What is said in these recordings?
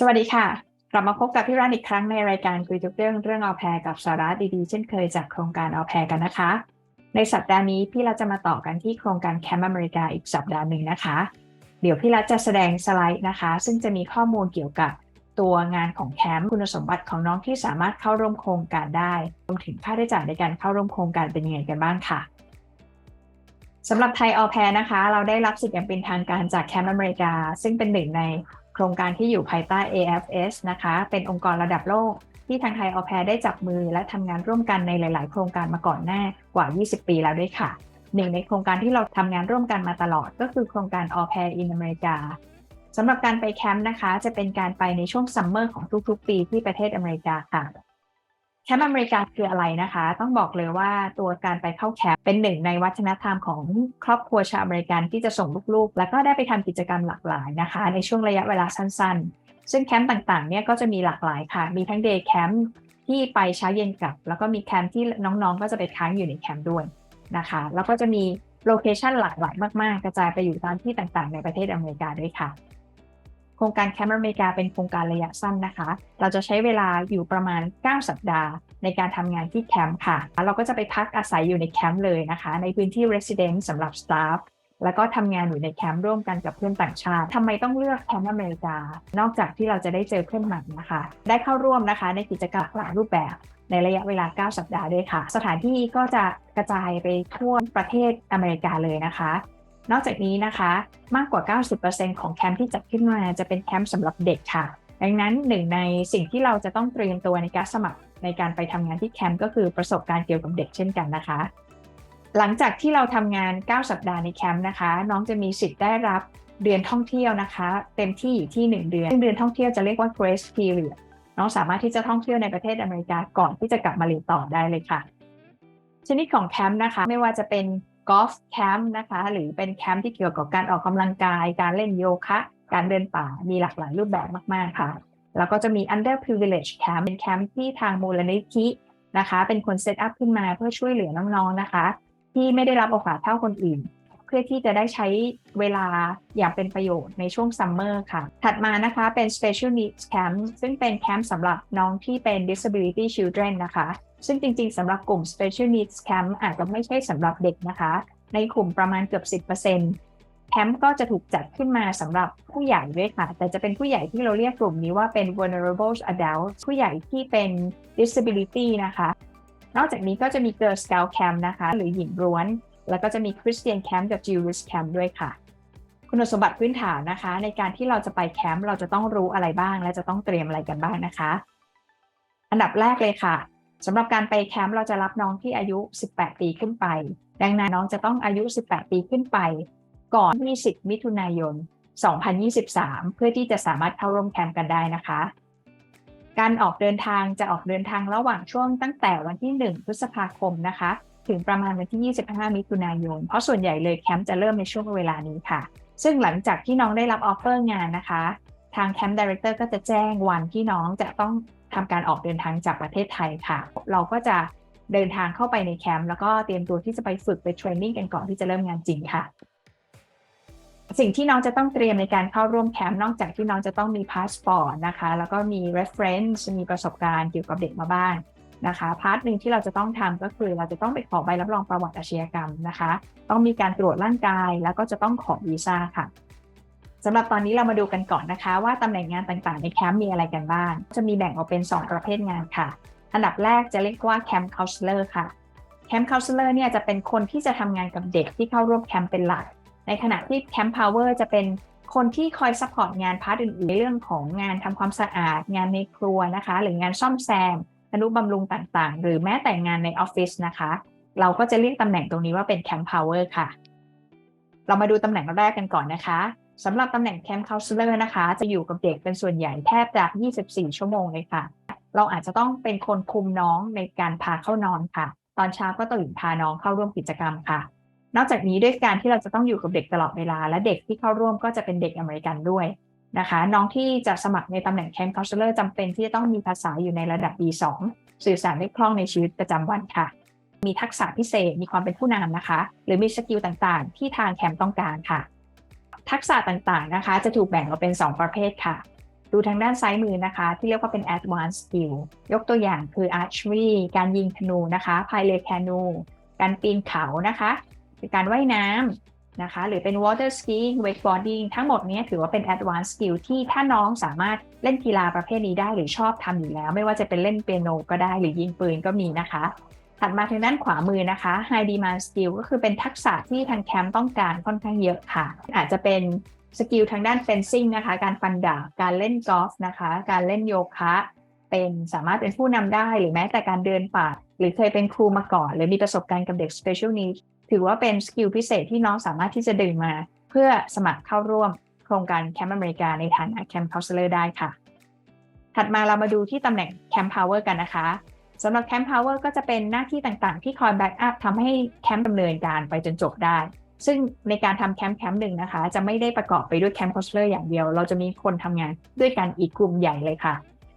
สวัสดีค่ะ กลับมาพบกับพี่รันอีกครั้งในรายการคุยทุกเรื่องเรื่องเอแพรกับสาระดีๆ เช่นเคยจากโครงการเอแพรกันนะคะ ในสัปดาห์นี้พี่รัจะมาต่อกันที่โครงการแคมป์อเมริกาอีกสัปดาห์หนึ่งนะคะ เดี๋ยวพี่รัจะแสดงสไลด์นะคะ ซึ่งจะมีข้อมูลเกี่ยวกับตัวงานของแคมป์คุณสมบัติของน้องที่สามารถเข้าร่วมโครงการได้รวมถึงค่าใช้จ่ายในการเข้าร่วมโครงการเป็นยังไงกันบ้างค่ะสำหรับไทยออแพรนะคะ เราได้รับสิทธิ์อย่างเป็นทางการจากแคมป์อเมริกา ซึ่งเป็นหนึ่งใน โครงการที่อยู่ภายใต้ AFS นะคะ เป็นองค์กรระดับโลก ที่ทางไทยออแพรได้จับมือและทำงานร่วมกันในหลาย ๆ โครงการมาก่อนหน้ากว่า 20 ปีแล้วด้วยค่ะ หนึ่งในโครงการที่เราทำงานร่วมกันมาตลอด ก็คือโครงการออแพรอินอเมริกาสำหรับการไปแคมป์นะคะ จะเป็นการไปในช่วงซัมเมอร์ของทุก ๆ ปีที่ประเทศอเมริกาค่ะ แคมป์อเมริกาคืออะไรนะคะ ต้องบอกเลยว่าตัวการไปเข้าแคมป์เป็นหนึ่งในวัฒนธรรมของครอบครัวชาวอเมริกันที่จะส่งลูกๆ แล้วก็ได้ไปทำกิจกรรมหลากหลายนะคะ ในช่วงระยะเวลาสั้นๆ ซึ่งแคมป์ต่างๆเนี่ยก็จะมีหลากหลายค่ะ มีทั้งเดย์แคมป์ที่ไปเช้าเย็นกลับ แล้วก็มีแคมป์ที่น้องๆ ก็จะไปค้างอยู่ในแคมป์ด้วยนะคะ แล้วก็จะมีโลเคชันหลากหลายมากๆ กระจายไปอยู่ตามที่ต่างๆ ในประเทศอเมริกาด้วยค่ะ โครงการแคมป์อเมริกาเป็นโครงการระยะสั้นนะคะ เราจะใช้เวลาอยู่ประมาณ 9 สัปดาห์ ในการทำงานที่แคมป์ค่ะ เราก็จะไปพักอาศัยอยู่ในแคมป์เลยนะคะ ในพื้นที่ resident สำหรับ staff แล้วก็ทำงานอยู่ในแคมป์ร่วมกันกับเพื่อนต่างชาติทำไมต้องเลือกแคมป์อเมริกา นอกจากที่เราจะได้เจอเพื่อนใหม่นะคะ ได้เข้าร่วมนะคะในกิจกรรมหลายรูปแบบในระยะเวลา 9 สัปดาห์ด้วยค่ะ สถานที่ก็จะกระจายไปทั่วประเทศอเมริกาเลยนะคะ นอกจากนี้นะคะมากกว่า 90%ของแคมป์ที่จัดขึ้นมาจะเป็นแคมป์สำหรับเด็กค่ะ ดังนั้นหนึ่งในสิ่งที่เราจะต้องเตรียมตัวในการสมัครในการไปทำงานที่แคมป์ก็คือประสบการณ์เกี่ยวกับเด็กเช่นกันนะคะ หลังจากที่เราทำงาน 9 สัปดาห์ในแคมป์นะคะ น้องจะมีสิทธิ์ได้รับเดือนท่องเที่ยวนะคะ เต็มที่อยู่ที่ 1 เดือนซึ่งเดือนท่องเที่ยวจะเรียกว่า grace period น้องสามารถที่จะท่องเที่ยวในประเทศอเมริกาก่อนที่จะกลับมาเรียนต่อได้เลยค่ะชนิดของแคมป์นะคะ ไม่ว่าจะเป็น กอล์ฟแคมป์นะคะ หรือเป็นแคมป์ที่เกี่ยวกับการออกกำลังกาย การเล่นโยคะ การเดินป่ามีหลากหลายรูปแบบมาก ๆ ค่ะ แล้วก็จะมี under privilege camp เป็นแคมป์ที่ทางมูลนิธินะคะ เป็นคนเซตอัพขึ้นมาเพื่อช่วยเหลือน้อง ๆ นะคะ ที่ไม่ได้รับโอกาสเท่าคนอื่น เพื่อที่จะได้ใช้เวลาอย่างเป็นประโยชน์ในช่วงซัมเมอร์ค่ะ ถัดมานะคะเป็น special needs camp ซึ่งเป็นแคมป์สำหรับน้องที่เป็น disability children นะคะ ซึ่งจริงๆสำหรับกลุ่ม Special Needs Camp อาจจะไม่ใช่สำหรับเด็กนะคะ ในกลุ่มประมาณเกือบ 10%แคมป์ก็จะถูกจัดขึ้นมาสำหรับผู้ใหญ่ด้วยค่ะ แต่จะเป็นผู้ใหญ่ที่เราเรียกกลุ่มนี้ว่าเป็น vulnerable adults ผู้ใหญ่ที่เป็น disability นะคะ นอกจากนี้ก็จะมี Girl Scout Camp นะคะ หรือหญิงร้วน แล้วก็จะมี Christian Camp กับ Jewish Camp ด้วยค่ะคุณสมบัติพื้นฐานนะคะ ในการที่เราจะไปแคมป์เราจะต้องรู้อะไรบ้าง และจะต้องเตรียมอะไรกันบ้างนะคะ อันดับแรกเลยค่ะ สำหรับการไปแคมป์เราจะรับน้องที่อายุ 18 ปีขึ้นไป ดังนั้นน้องจะต้องอายุ 18 ปีขึ้นไป ก่อน 20 มิถุนายน 2023 เพื่อที่จะสามารถเข้าร่วมแคมป์กันได้นะคะ การออกเดินทางจะออกเดินทางระหว่างช่วงตั้งแต่วันที่ 1 พฤษภาคมนะคะ ถึงประมาณวันที่ 25 มิถุนายน เพราะส่วนใหญ่เลยแคมป์จะเริ่มในช่วงเวลานี้ค่ะ ซึ่งหลังจากที่น้องได้รับออฟเฟอร์งานนะคะ ทางแคมป์ดีเรคเตอร์ก็จะแจ้งวันที่น้องจะต้อง ทำการออกเดินทางจากประเทศไทยค่ะ เราก็จะเดินทางเข้าไปในแคมป์แล้วก็เตรียมตัวที่จะไปฝึกไปเทรนนิ่งกันก่อนที่จะเริ่มงานจริงค่ะสิ่งที่น้องจะต้องเตรียมในการเข้าร่วมแคมป์นอกจากที่น้องจะต้องมีพาสปอร์ตนะคะ แล้วก็มี reference มีประสบการณ์เกี่ยวกับเด็กมาบ้างนะคะพาร์ทหนึ่งที่เราจะต้องทำก็คือเราจะต้องไปขอใบรับรองประวัติอาชญากรรมนะคะ ต้องมีการตรวจร่างกายแล้วก็จะต้องขอวีซ่าค่ะ สำหรับตอนนี้เรามาดูกันก่อนนะคะ ว่าตำแหน่งงานต่างๆ ในแคมป์มีอะไรกันบ้าง จะมีแบ่งออกเป็น 2 ประเภทงานค่ะ อันดับแรกจะเรียกว่าแคมป์คาสเลอร์ค่ะแคมป์คาสเลอร์เนี่ยจะเป็นคนที่จะทำงานกับเด็กที่เข้าร่วมแคมป์เป็นหลัก ในขณะที่แคมป์พาวเวอร์จะเป็นคนที่คอยซัพพอร์ตงานพาร์ทอื่นๆในเรื่องของงานทำความสะอาด งานในครัวนะคะ หรืองานซ่อมแซมอนุบำรุงต่างๆ หรือแม้แต่งานในออฟฟิศนะคะ เราก็จะเรียกตำแหน่งตรงนี้ว่าเป็นแคมป์พาวเวอร์ค่ะ เรามาดูตำแหน่งแรกกันก่อนนะคะ สำหรับตำแหน่งแคมป์คาสเลอร์นะคะ จะอยู่กับเด็กเป็นส่วนใหญ่แทบจะ 24 ชั่วโมงเลยค่ะ เราอาจจะต้องเป็นคนคุมน้องในการพาเข้านอนค่ะ ตอนเช้าก็ตื่นพาน้องเข้าร่วมกิจกรรมค่ะ นอกจากนี้ด้วยการที่เราจะต้องอยู่กับเด็กตลอดเวลา และเด็กที่เข้าร่วมก็จะเป็นเด็กอเมริกันด้วยนะคะ น้องที่จะสมัครในตำแหน่งแคมป์คาสเลอร์จำเป็นที่จะต้องมีภาษาอยู่ในระดับ B2 สื่อสารได้คล่องในชีวิตประจำวันค่ะ มีทักษะพิเศษ มีความเป็นผู้นำนะคะ หรือมีสกิลต่างๆ ที่ทางแคมป์ต้องการค่ะ ทักษะต่างๆนะคะ จะถูกแบ่งออกเป็น 2 ประเภทค่ะ ดูทางด้านซ้ายมือนะคะ ที่เรียกว่าเป็น advanced skill ยกตัวอย่างคือ archery การยิงธนูนะคะพายเรือแคนูการปีนเขานะคะการว่ายน้ำนะคะ หรือเป็น water skiing wakeboarding ทั้งหมดนี้ถือว่าเป็น advanced skill ที่ถ้าน้องสามารถเล่นกีฬาประเภทนี้ได้หรือชอบทำอยู่แล้ว ไม่ว่าจะเป็นเล่นเปียโนก็ได้หรือยิงปืนก็มีนะคะ ถัดมาทางด้านขวามือนะคะ high demand skill ก็คือเป็นทักษะที่ทางแคมป์ต้องการค่อนข้างเยอะค่ะ อาจจะเป็นสกิลทางด้านเฟนซิ่งนะคะ การฟันดาบ การเล่นกอล์ฟนะคะ การเล่นโยคะ เป็นสามารถเป็นผู้นำได้หรือแม้แต่การเดินป่า หรือเคยเป็นครูมาก่อน หรือมีประสบการณ์กับเด็ก special needs ถือว่าเป็นสกิลพิเศษที่น้องสามารถที่จะดึงมา เพื่อสมัครเข้าร่วมโครงการแคมป์อเมริกาในฐานะแคมป์คาสเลอร์ได้ค่ะ ถัดมาเรามาดูที่ตำแหน่งแคมป์พาวเวอร์กันนะคะ สำหรับแคมป์พาวเวอร์ก็จะเป็นหน้าที่ต่างๆ ที่คอยแบ็กอัพทำให้แคมป์ดำเนินการไปจนจบได้ ซึ่งในการทำแคมป์แคมป์หนึ่งนะคะ จะไม่ได้ประกอบไปด้วยแคมป์คอสเลอร์อย่างเดียว เราจะมีคนทำงานด้วยกันอีกกลุ่มใหญ่เลยค่ะ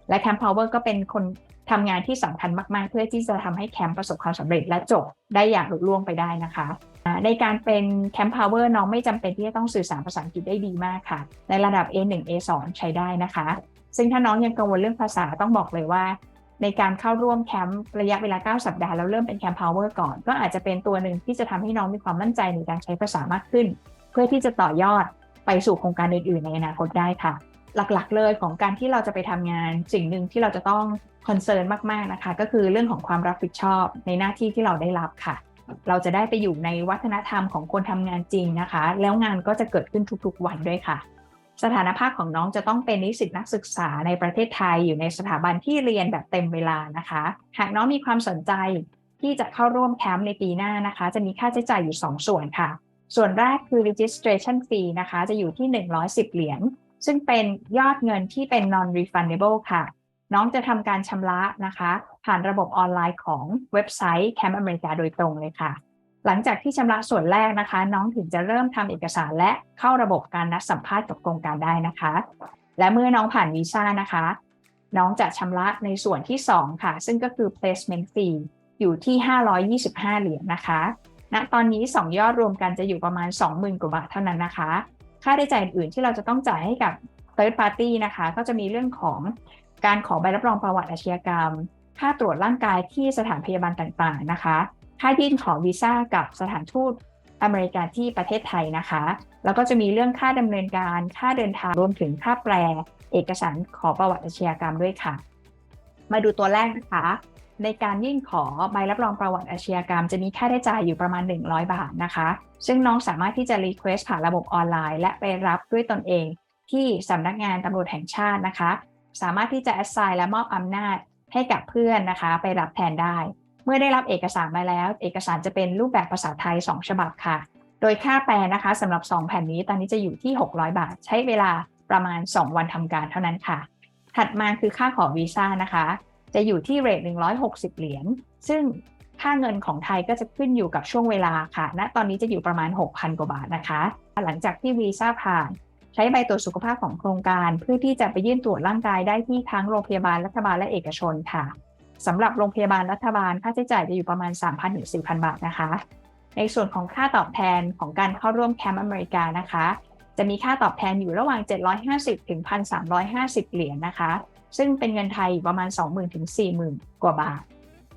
และแคมป์พาวเวอร์ก็เป็นคนทำงานที่สำคัญมากๆ เพื่อที่จะทำให้แคมป์ประสบความสำเร็จและจบได้อย่างลุล่วงไปได้นะคะในการเป็นแคมป์พาวเวอร์น้องไม่จำเป็นที่จะต้องสื่อสารภาษาอังกฤษได้ดีมากค่ะ ในระดับ A1 A2 ใช้ได้นะคะ ซึ่งถ้าน้องยังกังวลเรื่องภาษาต้องบอกเลยว่า ในการเข้าร่วมแคมป์ระยะเวลา 9 สัปดาห์แล้วเริ่มเป็นแคมป์พาวเวอร์ก่อน ก็อาจจะเป็นตัวหนึ่งที่จะทำให้น้องมีความมั่นใจในการใช้ภาษามากขึ้น เพื่อที่จะต่อยอดไปสู่โครงการอื่น ๆ ในอนาคตได้ค่ะ หลักๆเลยของการที่เราจะไปทำงานสิ่งหนึ่งที่เราจะต้องคอนเซิร์นมากๆนะคะ ก็คือเรื่องของความรับผิดชอบในหน้าที่ที่เราได้รับค่ะ เราจะได้ไปอยู่ในวัฒนธรรมของคนทำงานจริงนะคะ แล้วงานก็จะเกิดขึ้นทุกๆวันด้วยค่ะ สถานภาพของน้องจะต้องเป็นนิสิตนักศึกษาในประเทศไทยอยู่ในสถาบันที่เรียนแบบเต็มเวลานะคะ หากน้องมีความสนใจที่จะเข้าร่วมแคมป์ในปีหน้านะคะ จะมีค่าใช้จ่ายอยู่ 2 ส่วนค่ะ ส่วนแรกคือ registration fee นะคะ จะอยู่ที่ 110 เหรียญซึ่งเป็นยอดเงินที่เป็น non refundable ค่ะ น้องจะทำการชำระนะคะ ผ่านระบบออนไลน์ของเว็บไซต์ Camp America โดยตรงเลยค่ะ หลังจากที่ชำระส่วนแรกนะคะ น้องถึงจะเริ่มทำเอกสารและเข้าระบบการนัดสัมภาษณ์กับโครงการได้นะคะ และเมื่อน้องผ่านวีซ่านะคะ น้องจะชำระในส่วนที่ 2 ค่ะ ซึ่งก็คือ placement fee อยู่ที่ 525 เหรียญนะคะณนะตอนนี้ 2 ยอดรวมกันจะอยู่ประมาณ 20,000 กว่าบาทเท่านั้นนะคะ ค่าใช้จ่ายอื่นที่เราจะต้องจ่ายให้กับ third party นะคะ ก็จะมีเรื่องของการขอใบรับรองประวัติอาชญากรรม ค่าตรวจร่างกายที่สถานพยาบาลต่างๆนะคะ ค่ายื่นขอวีซ่ากับสถานทูตอเมริกาที่ประเทศไทยนะคะ แล้วก็จะมีเรื่องค่าดำเนินการ ค่าเดินทาง รวมถึงค่าแปล เอกสารขอประวัติอาชญากรรมด้วยค่ะ มาดูตัวแรกนะคะ ในการยื่นขอใบรับรองประวัติอาชญากรรม จะมีค่าใช้จ่ายอยู่ประมาณ 100 บาทนะคะ ซึ่งน้องสามารถที่จะ request ผ่านระบบออนไลน์ และไปรับด้วยตนเอง ที่สำนักงานตำรวจแห่งชาตินะคะ สามารถที่จะ assign และมอบอำนาจให้กับเพื่อนนะคะ ไปรับแทนได้ เมื่อได้รับเอกสารมาแล้ว เอกสารจะเป็นรูปแบบภาษาไทย 2 ฉบับค่ะ โดยค่าแปลนะคะสำหรับ 2 แผ่นนี้ตอนนี้จะอยู่ที่ 600 บาท ใช้เวลาประมาณ 2 วันทำการเท่านั้นค่ะ ถัดมาคือค่าขอวีซ่านะคะ จะอยู่ที่เรท160 เหรียญซึ่งค่าเงินของไทยก็จะขึ้นอยู่กับช่วงเวลาค่ะณตอนนี้จะอยู่ประมาณ 6,000 กว่าบาทนะคะ หลังจากที่วีซ่าผ่าน ใช้ใบตรวจสุขภาพของโครงการ เพื่อที่จะไปยื่นตรวจร่างกายได้ที่ทั้งโรงพยาบาลรัฐบาลและเอกชนค่ะ สำหรับโรงพยาบาลรัฐบาลค่าใช้จ่ายจะอยู่ประมาณ 3,000ถึง4,000 บาทนะคะ ในส่วนของค่าตอบแทนของการเข้าร่วมแคมป์อเมริกานะคะ จะมีค่าตอบแทนอยู่ระหว่าง 750ถึง1,350 เหรียญนะคะ ซึ่งเป็นเงินไทยประมาณ 20,000ถึง40,000 กว่าบาท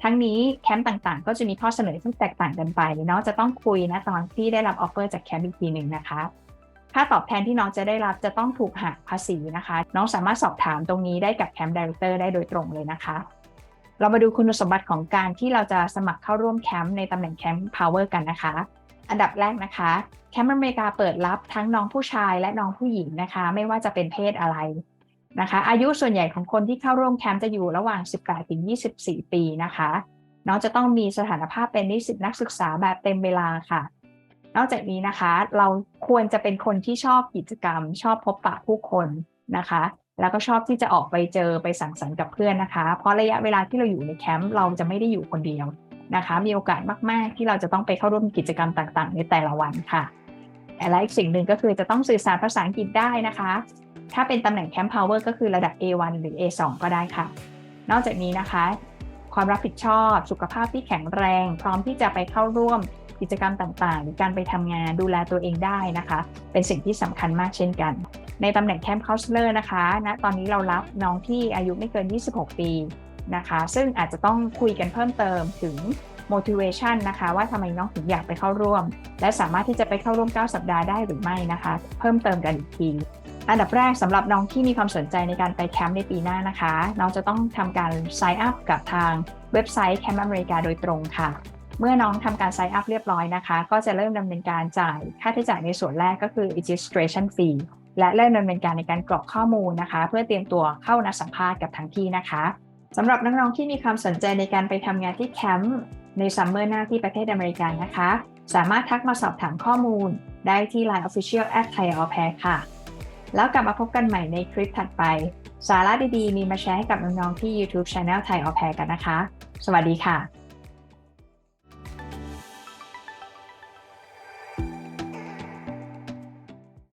ทั้งนี้แคมป์ต่างๆ ก็จะมีข้อเสนอที่แตกต่างกันไปเนาะจะต้องคุยนะตอนที่ได้รับออฟเฟอร์จากแคมป์อีกทีหนึ่งนะคะค่าตอบแทนที่น้องจะได้รับจะต้องถูกหักภาษีนะคะ น้องสามารถสอบถามตรงนี้ได้กับแคมป์ดีเรคเตอร์ได้โดยตรงเลยนะคะ เรามาดูคุณสมบัติของการที่เราจะสมัครเข้าร่วมแคมป์ในตำแหน่งแคมป์พาวเวอร์กันนะคะ อันดับแรกนะคะแคมป์อเมริกาเปิดรับทั้งน้องผู้ชายและน้องผู้หญิงนะคะ ไม่ว่าจะเป็นเพศอะไรนะคะ อายุส่วนใหญ่ของคนที่เข้าร่วมแคมป์จะอยู่ระหว่าง 18 ถึง 24 ปีนะคะ น้องจะต้องมีสถานภาพเป็นนิสิตนักศึกษาแบบเต็มเวลาค่ะ นอกจากนี้นะคะ เราควรจะเป็นคนที่ชอบกิจกรรม ชอบพบปะผู้คนนะคะ แล้วก็ชอบที่จะออกไปเจอไปสังสรรค์กับเพื่อนนะคะ เพราะระยะเวลาที่เราอยู่ในแคมป์เราจะไม่ได้อยู่คนเดียวนะคะ มีโอกาสมาก ๆ ที่เราจะต้องไปเข้าร่วมกิจกรรมต่างๆ ในแต่ละวันค่ะและอีกสิ่งหนึ่งก็คือจะต้องสื่อสารภาษาอังกฤษได้นะคะ ถ้าเป็นตำแหน่งแคมป์พาวเวอร์ก็คือระดับ A1 หรือ A2 ก็ได้ค่ะ นอกจากนี้นะคะ ความรับผิดชอบ สุขภาพที่แข็งแรง พร้อมที่จะไปเข้าร่วม กิจกรรมต่างๆ หรือการไปทำงานดูแลตัวเองได้นะคะ เป็นสิ่งที่สำคัญมากเช่นกัน ในตำแหน่งแคมป์ค o สเลอร์นะคะณนะตอนนี้เรารับน้องที่อายุไม่เกิน 26 ปีนะคะ ซึ่งอาจจะต้องคุยกันเพิ่มเติมถึง motivation นะคะ ว่าทำไมน้องถึงอยากไปเข้าร่วม และสามารถที่จะไปเข้าร่วม 9 สัปดาห์ได้หรือไม่นะคะ เพิ่มเติมกันอีกทีอันดับแรกสำหรับน้องที่มีความสนใจในการไปแคมป์ในปีหน้านะคะ น้องจะต้องทำการ sign up กับทางเว็บไซต์แคมป์อเมริกาโดยตรงค่ะ เมื่อน้องทำการ sign up เรียบร้อยนะคะ ก็จะเริ่มดำเนินการจ่ายค่าใช้จ่ายในส่วนแรกก็คือ registration fee และเริ่มดำเนินการในการกรอกข้อมูลนะคะ เพื่อเตรียมตัวเข้านัดสัมภาษณ์กับทางที่นะคะสำหรับน้องๆที่มีความสนใจในการไปทำงานที่แคมป์ในซัมเมอร์หน้าที่ประเทศอเมริกานนะคะ สามารถทักมาสอบถามข้อมูล ได้ที่ Line Official at Thai Au Pair ค่ะ แล้วกลับมาพบกันใหม่ในคลิปถัดไป สาระดีๆ มีมาแชร์ให้กับน้องๆที่ YouTube Channel Thai Au Pair กันนะคะ สวัสดีค่ะ